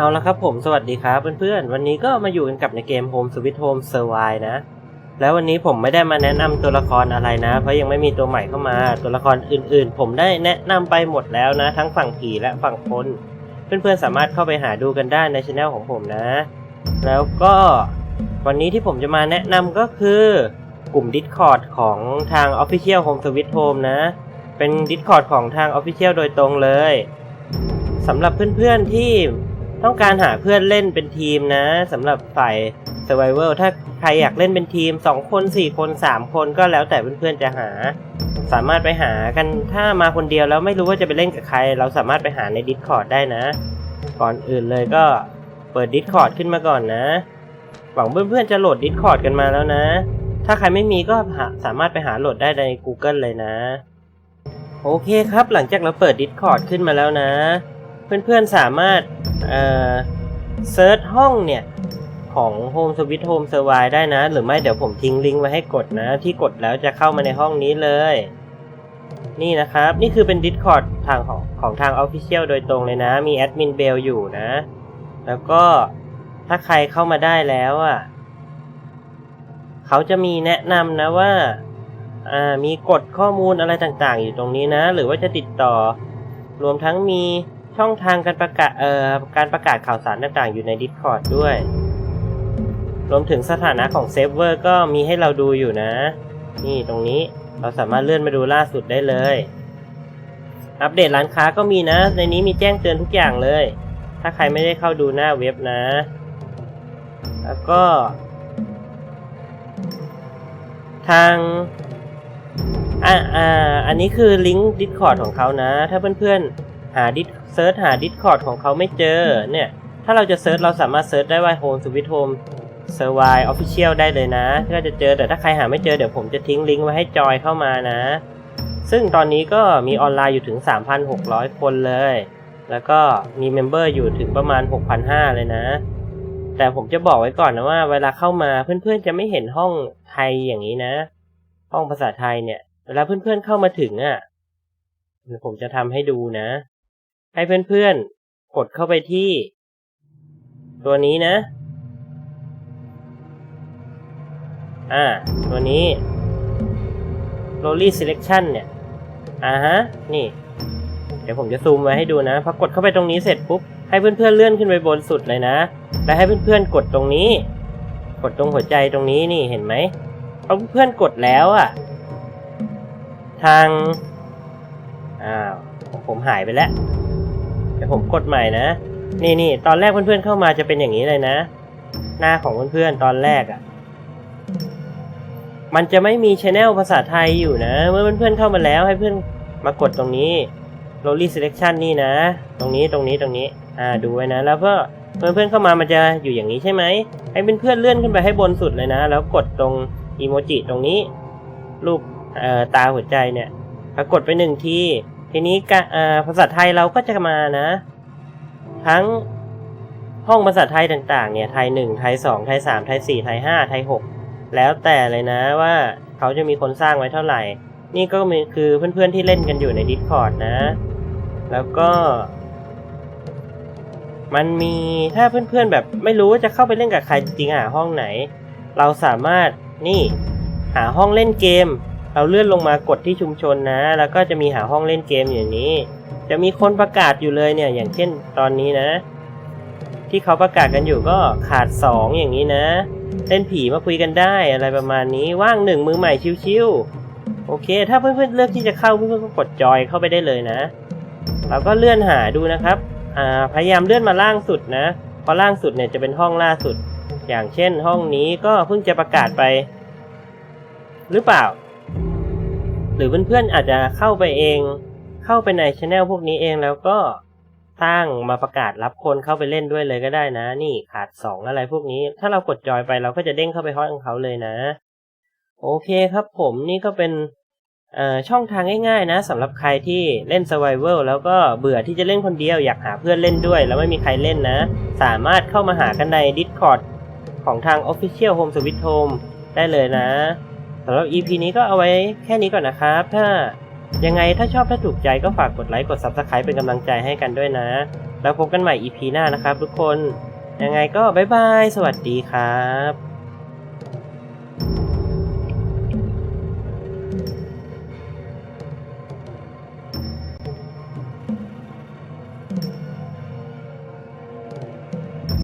เอาละครับผมสวัสดีครับเพื่อนๆ วันนี้ก็มาอยู่กันกับในเกม Home Sweet Home Survive นะ แล้ววันนี้ผมไม่ได้มาแนะนำตัวละครอะไรนะ เพราะยังไม่มีตัวใหม่เข้ามา ตัวละครอื่นๆ ผมได้แนะนำไปหมดแล้วนะ ทั้งฝั่งผีและฝั่งคน เพื่อนๆ สามารถเข้าไปหาดูกันได้ในช anel ของผมนะ แล้วก็วันนี้ที่ผมจะมาแนะนำก็คือกลุ่ม Discord ของทาง Official Home Sweet Home นะ เป็น Discord ของทาง Official โดยตรงเลยสำหรับเพื่อนๆที่ ต้องการหาเพื่อนเล่นเป็นทีมนะสำหรับฝ่าย Survival ถ้าใครอยากเล่นเป็นทีม 2 คน 4 คน 3 คนก็แล้วแต่เพื่อนๆจะหา สามารถไปหากันถ้ามาคนเดียวแล้วไม่รู้ว่าจะไปเล่นกับใคร เราสามารถไปหาใน Discord ได้นะ ก่อนอื่นเลยก็เปิด Discord ขึ้นมาก่อนนะ หวังเพื่อนๆจะโหลด Discord กันมาแล้วนะ ถ้าใครไม่มีก็สามารถไปหาโหลดได้ใน Google เลยนะ โอเคครับหลังจากเราเปิด Discord ขึ้นมาแล้วนะ เพื่อนๆสามารถเอ่อเซิร์ชห้องเนี่ย ของ Home Sweet Home Survive ได้นะ หรือไม่เดี๋ยวผมทิ้งลิงก์ไว้ให้กดนะ ที่กดแล้วจะเข้ามาในห้องนี้เลย นี่นะครับ นี่คือเป็น Discord ทางของของทาง Official โดยตรงเลยนะ มีแอดมินเบลอยู่นะ แล้วก็ถ้าใครเข้ามาได้แล้วอะเขาจะมีแนะนำนะว่าอ่ามีกฎข้อมูลอะไรต่างๆ อยู่ตรงนี้นะ หรือว่าจะติดต่อ รวมทั้งมี ช่องทางการประกาศเอ่อการประกาศข่าวสารต่างๆ อยู่ใน Discord ด้วย รวมถึงสถานะของเซฟเวอร์ก็มีให้เราดูอยู่นะ นี่ตรงนี้เราสามารถเลื่อนมาดูล่าสุดได้เลย อัปเดตร้านค้าก็มีนะ ในนี้มีแจ้งเตือนทุกอย่างเลย ถ้าใครไม่ได้เข้าดูหน้าเว็บนะ แล้วก็ ทางอ่าอ่าอันนี้คือลิงก์ Discord ของเขานะ ถ้าเพื่อนๆ หาดิสเซิร์ชหา Discord ของเขาไม่เจอเนี่ย ถ้าเราจะเซิร์ชเราสามารถเซิร์ชได้ว่า Home Sweet Home Survive Official ได้เลยนะก็จะเจอแต่ถ้าใครหาไม่เจอเดี๋ยวผมจะทิ้งลิงก์ไว้ให้จอยเข้ามานะ ซึ่งตอนนี้ก็มีออนไลน์อยู่ถึง 3,600 คนเลย แล้วก็มีเมมเบอร์อยู่ถึงประมาณ 6,500 เลยนะ แต่ผมจะบอกไว้ก่อนนะว่า เวลาเข้ามาเพื่อนๆจะไม่เห็นห้องไทยอย่างนี้นะ ห้องภาษาไทยเนี่ย เวลาเพื่อนๆเข้ามาถึงอะผมจะทำให้ดูนะ ให้เพื่อนๆ กดเข้าไปที่ ตัวนี้นะ อ่า ตัวนี้ Lowly Selection เนี่ย อ่าฮะ นี่ เดี๋ยวผมจะซูมไว้ให้ดูนะ พอกดเข้าไปตรงนี้เสร็จปุ๊บ ให้เพื่อนๆ เลื่อนขึ้นไปบนสุดเลยนะ แล้วให้เพื่อนๆ กดตรงนี้ กดตรงหัวใจตรงนี้นี่เห็นไหมพอเพื่อนๆกดแล้วอะ ทาง อ้าว ผมหายไปแล้ว ดี๋ยวผมกดใหม่นะ นี่นี่ตอนแรกเพื่อนๆเข้ามาจะเป็นอย่างนี้เลยนะ หน้าของเพื่อนๆตอนแรกอะ มันจะไม่มีชแนลภาษาไทยอยู่นะ เมื่อเพื่อนๆเข้ามาแล้วให้เพื่อนมากดตรงนี้ Lowly Selection นี่นะ ตรงนี้ตรงนี้ตรงนี้ อ่าดูไว้นะ แล้วก็เพื่อนๆเข้ามามันจะอยู่อย่างนี้ใช่ไหมให้เพื่อนๆเลื่อนขึ้นไปให้บนสุดเลยนะ แล้วกดตรงอีโมจิตรงนี้ รูปเอ่อตาหัวใจเนี่ยพอกดไปหนึ่งที ทีนี้กภาษาไทยเราก็จะมานะ ทั้งห้องภาษาไทยต่างๆเนี่ยไทยหนึ่งไทยสองไทยสามไทยสี่ไทยห้าไทยหกแล้วแต่เลยนะว่าเขาจะมีคนสร้างไว้เท่าไหร่ นี่ก็มีคือเพื่อนๆที่เล่นกันอยู่ใน Discord นะ แล้วก็ มันมีถ้าเพื่อนๆแบบไม่รู้ว่าจะเข้าไปเล่นกับใครจริงๆหาห้องไหน เราสามารถนี่หาห้องเล่นเกม เราเลื่อนลงมากดที่ชุมชนนะ แล้วก็จะมีหาห้องเล่นเกมอย่างนี้ จะมีคนประกาศอยู่เลยเนี่ย อย่างเช่นตอนนี้นะ ที่เขาประกาศกันอยู่ก็ขาดสองอย่างนี้นะ เล่นผีมาคุยกันได้อะไรประมาณนี้ ว่างหนึ่งมือใหม่ชิวๆ โอเค ถ้าเพื่อนๆเลือกที่จะเข้าเพื่อนๆก็กดจอยเข้าไปได้เลยนะ เราก็เลื่อนหาดูนะครับ อ่า พยายามเลื่อนมาล่างสุดนะ เพราะล่างสุดเนี่ยจะเป็นห้องล่าสุด อย่างเช่นห้องนี้ก็เพิ่งจะประกาศไป หรือเปล่า หรือเพื่อนๆอาจจะเข้าไปเอง เข้าไปในช anel พวกนี้เองแล้วก็สร้งมาประกาศรับคนเข้าไปเล่นด้วยเลยก็ได้นะ นี่ขาดสองอะไรพวกนี้ ถ้าเรากดจอยไปเราก็จะเด้งเข้าไปห้องเขาเลยนะ โอเคครับผมนี่ก็เป็นช่องทางง่ายๆนะสำหรับใครที่เล่น Survival แล้วก็เบื่อที่จะเล่นคนเดียวอยากหาเพื่อนเล่นด้วย แล้วไม่มีใครเล่นนะ สามารถเข้ามาหากันใน Discord ของทาง Official Home Sweet Home ได้เลยนะ สำหรับ EP นี้ก็เอาไว้แค่นี้ก่อนนะครับ ถ้ายังไงถ้าชอบถ้าถูกใจก็ฝากกดไลค์กด Subscribe เป็นกำลังใจให้กันด้วยนะ แล้วพบกันใหม่ EP หน้านะครับทุกคน ยังไงก็บ๊ายบาย สวัสดีครับ